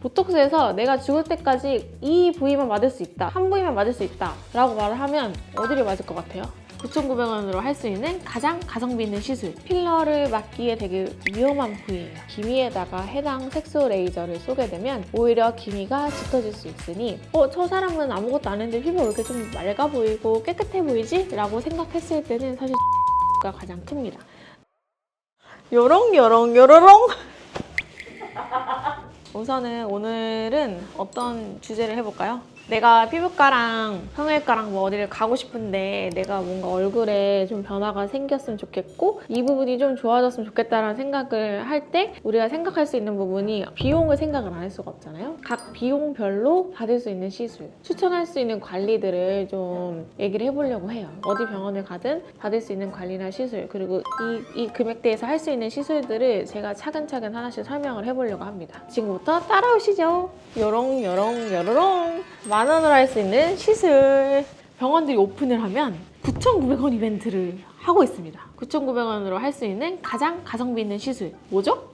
보톡스에서 내가 죽을 때까지 이 부위만 맞을 수 있다. 한 부위만 맞을 수 있다. 라고 말을 하면 어디를 맞을 것 같아요? 9,900원으로 할 수 있는 가장 가성비 있는 시술. 필러를 맞기에 되게 위험한 부위예요. 기미에다가 해당 색소 레이저를 쏘게 되면 오히려 기미가 짙어질 수 있으니 어, 저 사람은 아무것도 안 했는데 피부가 왜 이렇게 좀 맑아 보이고 깨끗해 보이지? 라고 생각했을 때는 사실 가 가장 큽니다. 요롱 요롱 요로롱 우선은 오늘은 어떤 주제를 해볼까요? 내가 피부과랑 성형외과랑 뭐 어디를 가고 싶은데 내가 뭔가 얼굴에 좀 변화가 생겼으면 좋겠고 이 부분이 좀 좋아졌으면 좋겠다라는 생각을 할 때 우리가 생각할 수 있는 부분이 비용을 생각을 안 할 수가 없잖아요. 각 비용별로 받을 수 있는 시술, 추천할 수 있는 관리들을 좀 얘기를 해보려고 해요. 어디 병원을 가든 받을 수 있는 관리나 시술 그리고 이, 이 금액대에서 할 수 있는 시술들을 제가 차근차근 하나씩 설명을 해보려고 합니다. 지금부터 따라오시죠. 요롱 요롱 요로롱 만 원으로 할 수 있는 시술 병원들이 오픈을 하면 9,900원 이벤트를 하고 있습니다. 9,900원으로 할 수 있는 가장 가성비 있는 시술 뭐죠?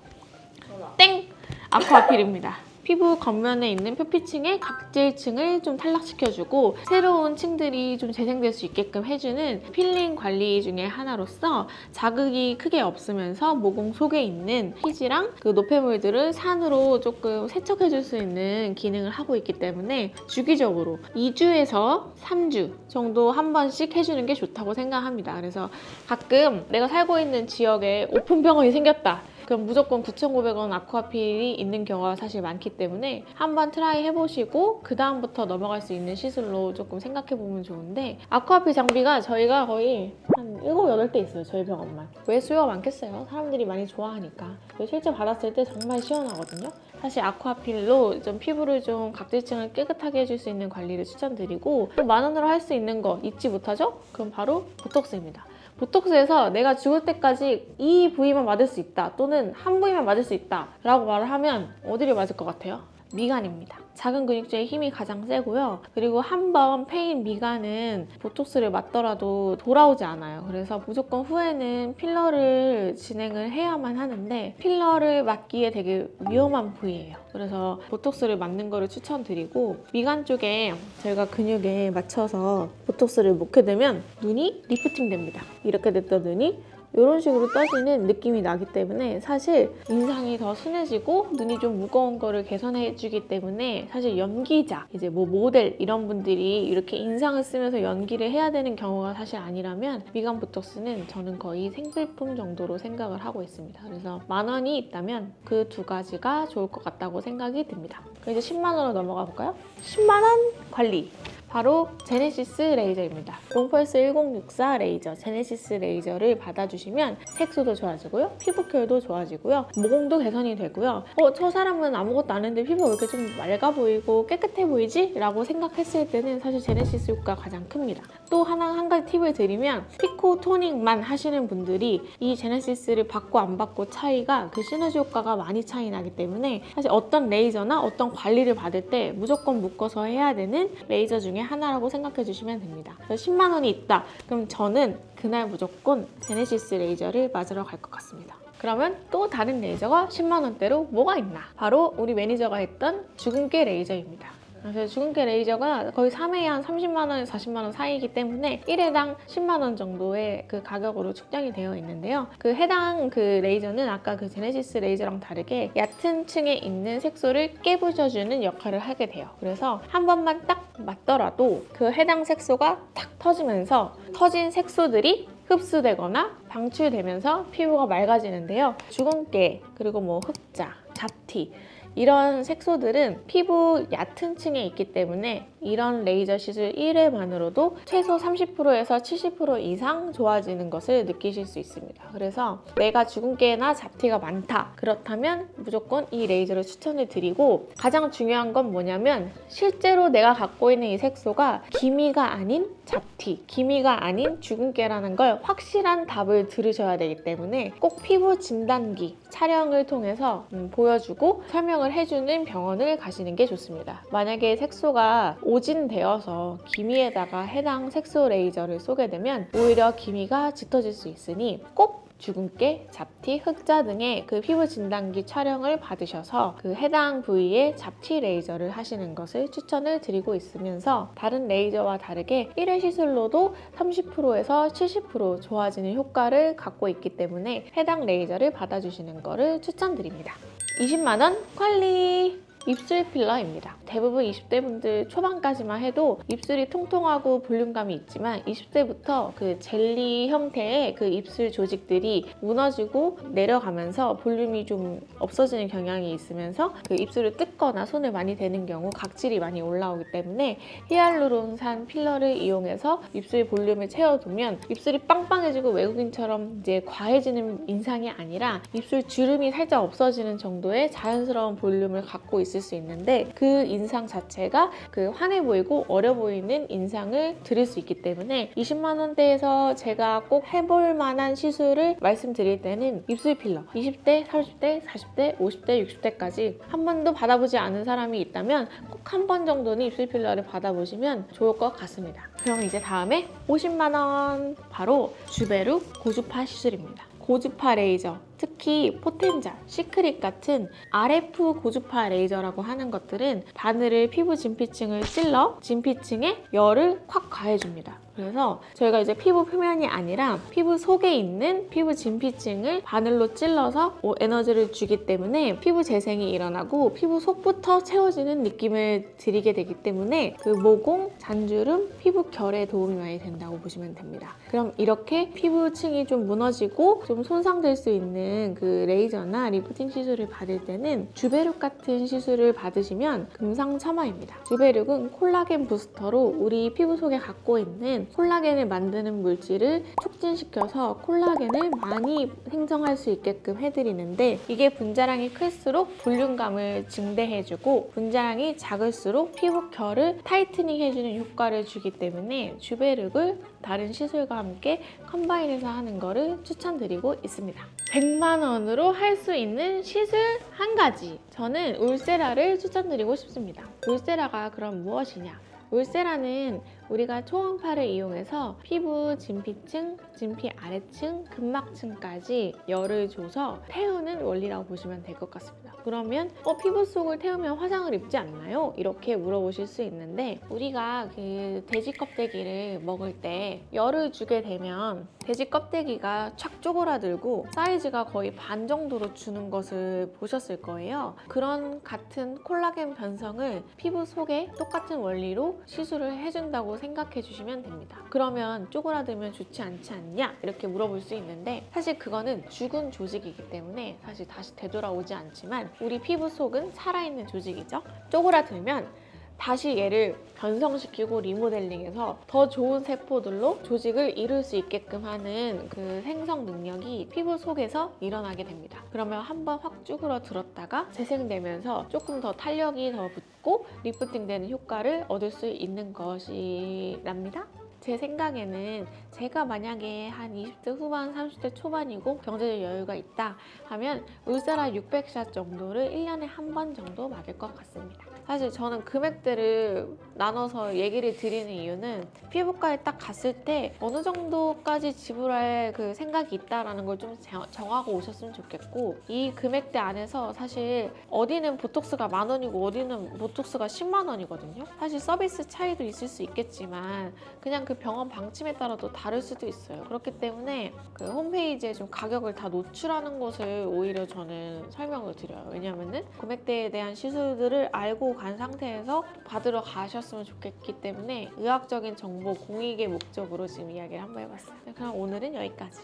땡! 아쿠아필입니다. 피부 겉면에 있는 표피층의 각질층을 좀 탈락시켜주고 새로운 층들이 좀 재생될 수 있게끔 해주는 필링 관리 중에 하나로서 자극이 크게 없으면서 모공 속에 있는 피지랑 그 노폐물들을 산으로 조금 세척해줄 수 있는 기능을 하고 있기 때문에 주기적으로 2주에서 3주 정도 한 번씩 해주는 게 좋다고 생각합니다. 그래서 가끔 내가 살고 있는 지역에 오픈 병원이 생겼다. 그럼 무조건 9,900원 아쿠아필이 있는 경우가 사실 많기 때문에 한번 트라이 해보시고 그 다음부터 넘어갈 수 있는 시술로 조금 생각해보면 좋은데 아쿠아필 장비가 저희가 거의 한 7, 8대 있어요 저희 병원만 왜 수요가 많겠어요? 사람들이 많이 좋아하니까 실제 받았을 때 정말 시원하거든요 사실 아쿠아필로 좀 피부를 좀 각질층을 깨끗하게 해줄 수 있는 관리를 추천드리고 또 만 원으로 할 수 있는 거 잊지 못하죠? 그럼 바로 보톡스입니다 보톡스에서 내가 죽을 때까지 이 부위만 맞을 수 있다 또는 한 부위만 맞을 수 있다 라고 말을 하면 어디를 맞을 것 같아요? 미간입니다. 작은 근육 중에 힘이 가장 세고요. 그리고 한번 페인 미간은 보톡스를 맞더라도 돌아오지 않아요. 그래서 무조건 후에는 필러를 진행을 해야만 하는데 필러를 맞기에 되게 위험한 부위예요. 그래서 보톡스를 맞는 거를 추천드리고 미간 쪽에 저희가 근육에 맞춰서 보톡스를 놓게 되면 눈이 리프팅 됩니다. 이렇게 됐던 눈이 이런 식으로 떠지는 느낌이 나기 때문에 사실 인상이 더 순해지고 눈이 좀 무거운 거를 개선해 주기 때문에 사실 연기자, 이제 뭐 모델 이런 분들이 이렇게 인상을 쓰면서 연기를 해야 되는 경우가 사실 아니라면 미간 보톡스는 저는 거의 생필품 정도로 생각을 하고 있습니다. 그래서 만 원이 있다면 그 두 가지가 좋을 것 같다고 생각이 듭니다. 그럼 이제 10만 원으로 넘어가 볼까요? 10만 원 관리. 바로 제네시스 레이저입니다. 롱펄스 1064 레이저, 제네시스 레이저를 받아주시면 색소도 좋아지고요, 피부결도 좋아지고요, 모공도 개선이 되고요. 어, 저 사람은 아무것도 안 했는데 피부가 왜 이렇게 좀 맑아 보이고 깨끗해 보이지? 라고 생각했을 때는 사실 제네시스 효과가 가장 큽니다. 또 하나 한 가지 팁을 드리면 피코 토닝만 하시는 분들이 이 제네시스를 받고 안 받고 차이가 그 시너지 효과가 많이 차이 나기 때문에 사실 어떤 레이저나 어떤 관리를 받을 때 무조건 묶어서 해야 되는 레이저 중에 하나라고 생각해 주시면 됩니다. 그래서 10만 원이 있다. 그럼 저는 그날 무조건 제네시스 레이저를 맞으러 갈 것 같습니다. 그러면 또 다른 레이저가 10만 원대로 뭐가 있나? 바로 우리 매니저가 했던 주근깨 레이저입니다. 그래서 주근깨 레이저가 거의 3회에 한 30만 원에서 40만 원 사이이기 때문에 1회당 10만 원 정도의 그 가격으로 측정이 되어 있는데요. 그 해당 그 레이저는 아까 그 제네시스 레이저랑 다르게 얕은 층에 있는 색소를 깨부셔주는 역할을 하게 돼요. 그래서 한 번만 딱 맞더라도 그 해당 색소가 탁 터지면서 터진 색소들이 흡수되거나 방출되면서 피부가 맑아지는데요. 주근깨 그리고 뭐 흑자, 잡티 이런 색소들은 피부 얕은 층에 있기 때문에 이런 레이저 시술 1회만으로도 최소 30%에서 70% 이상 좋아지는 것을 느끼실 수 있습니다. 그래서 내가 주근깨나 잡티가 많다. 그렇다면 무조건 이 레이저를 추천을 드리고 가장 중요한 건 뭐냐면 실제로 내가 갖고 있는 이 색소가 기미가 아닌 잡티, 기미가 아닌 주근깨라는 걸 확실한 답을 들으셔야 되기 때문에 꼭 피부 진단기 촬영을 통해서 음, 보여주고 설명을 해주는 병원을 가시는 게 좋습니다. 만약에 색소가 오진되어서 기미에다가 해당 색소 레이저를 쏘게 되면 오히려 기미가 짙어질 수 있으니 꼭 주근깨, 잡티, 흑자 등의 그 피부 진단기 촬영을 받으셔서 그 해당 부위에 잡티 레이저를 하시는 것을 추천을 드리고 있으면서 다른 레이저와 다르게 1회 시술로도 30%에서 70% 좋아지는 효과를 갖고 있기 때문에 해당 레이저를 받아주시는 것을 추천드립니다. 20만원 관리! 입술 필러입니다. 대부분 20대 분들 초반까지만 해도 입술이 통통하고 볼륨감이 있지만 20대부터 그 젤리 형태의 그 입술 조직들이 무너지고 내려가면서 볼륨이 좀 없어지는 경향이 있으면서 그 입술을 뜯거나 손을 많이 대는 경우 각질이 많이 올라오기 때문에 히알루론산 필러를 이용해서 입술 볼륨을 채워두면 입술이 빵빵해지고 외국인처럼 이제 과해지는 인상이 아니라 입술 주름이 살짝 없어지는 정도의 자연스러운 볼륨을 갖고 있을 수 있는데 그 인상 자체가 그 환해 보이고 어려 보이는 인상을 드릴 수 있기 때문에 20만 원대에서 제가 꼭 해볼 만한 시술을 말씀드릴 때는 입술 필러 20대, 30대, 40대, 50대, 60대까지 한 번도 받아보지 않은 사람이 있다면 꼭 한 번 정도는 입술 필러를 받아보시면 좋을 것 같습니다. 그럼 이제 다음에 50만 원 바로 주베루 고주파 시술입니다. 고주파 레이저, 특히 포텐자, 시크릿 같은 RF 고주파 레이저라고 하는 것들은 바늘을 피부 진피층을 찔러 진피층에 열을 확 가해줍니다. 그래서 저희가 이제 피부 표면이 아니라 피부 속에 있는 피부 진피층을 바늘로 찔러서 뭐 에너지를 주기 때문에 피부 재생이 일어나고 피부 속부터 채워지는 느낌을 드리게 되기 때문에 그 모공, 잔주름, 피부 결에 도움이 많이 된다고 보시면 됩니다. 그럼 이렇게 피부층이 좀 무너지고 좀 손상될 수 있는 그 레이저나 리프팅 시술을 받을 때는 주베룩 같은 시술을 받으시면 금상첨화입니다. 주베룩은 콜라겐 부스터로 우리 피부 속에 갖고 있는 콜라겐을 만드는 물질을 촉진시켜서 콜라겐을 많이 생성할 수 있게끔 해드리는데 이게 분자량이 클수록 볼륨감을 증대해주고 분자량이 작을수록 피부 결을 타이트닝 해주는 효과를 주기 때문에 주베룩을 다른 시술과 함께 컴바인해서 하는 거를 추천드리고 있습니다. 100만 원으로 할 수 있는 시술 한 가지. 저는 울세라를 추천드리고 싶습니다. 울세라가 그럼 무엇이냐? 울세라는 우리가 초음파를 이용해서 피부 진피층, 진피 아래층, 근막층까지 열을 줘서 태우는 원리라고 보시면 될 것 같습니다. 그러면 어, 피부 속을 태우면 화상을 입지 않나요? 이렇게 물어보실 수 있는데 우리가 그 돼지 껍데기를 먹을 때 열을 주게 되면 돼지 껍데기가 착 쪼그라들고 사이즈가 거의 반 정도로 주는 것을 보셨을 거예요. 그런 같은 콜라겐 변성을 피부 속에 똑같은 원리로 시술을 해준다고 생각해 주시면 됩니다. 그러면 쪼그라들면 좋지 않지 않냐? 이렇게 물어볼 수 있는데 사실 그거는 죽은 조직이기 때문에 사실 다시 되돌아오지 않지만 우리 피부 속은 살아있는 조직이죠. 쪼그라들면 다시 얘를 변성시키고 리모델링해서 더 좋은 세포들로 조직을 이룰 수 있게끔 하는 그 생성 능력이 피부 속에서 일어나게 됩니다. 그러면 한번 확 쭈그러들었다가 재생되면서 조금 더 탄력이 더 붙고 리프팅 되는 효과를 얻을 수 있는 것이랍니다. 제 생각에는 제가 만약에 한 20대 후반, 30대 초반이고 경제적 여유가 있다 하면 울세라 600샷 정도를 1년에 한 번 정도 맞을 것 같습니다. 사실 저는 금액대를 나눠서 얘기를 드리는 이유는 피부과에 딱 갔을 때 어느 정도까지 지불할 그 생각이 있다라는 걸 좀 정하고 오셨으면 좋겠고 이 금액대 안에서 사실 어디는 보톡스가 만 원이고 어디는 보톡스가 10만 원이거든요. 사실 서비스 차이도 있을 수 있겠지만 그냥 그 병원 방침에 따라도 다를 수도 있어요. 그렇기 때문에 그 홈페이지에 좀 가격을 다 노출하는 것을 오히려 저는 설명을 드려요. 왜냐면은 금액대에 대한 시술들을 알고 간 상태에서 받으러 가셨으면 좋겠기 때문에 의학적인 정보 공익의 목적으로 지금 이야기를 한번 해봤어요. 그럼 오늘은 여기까지.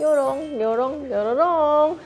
요롱, 요롱, 요로롱.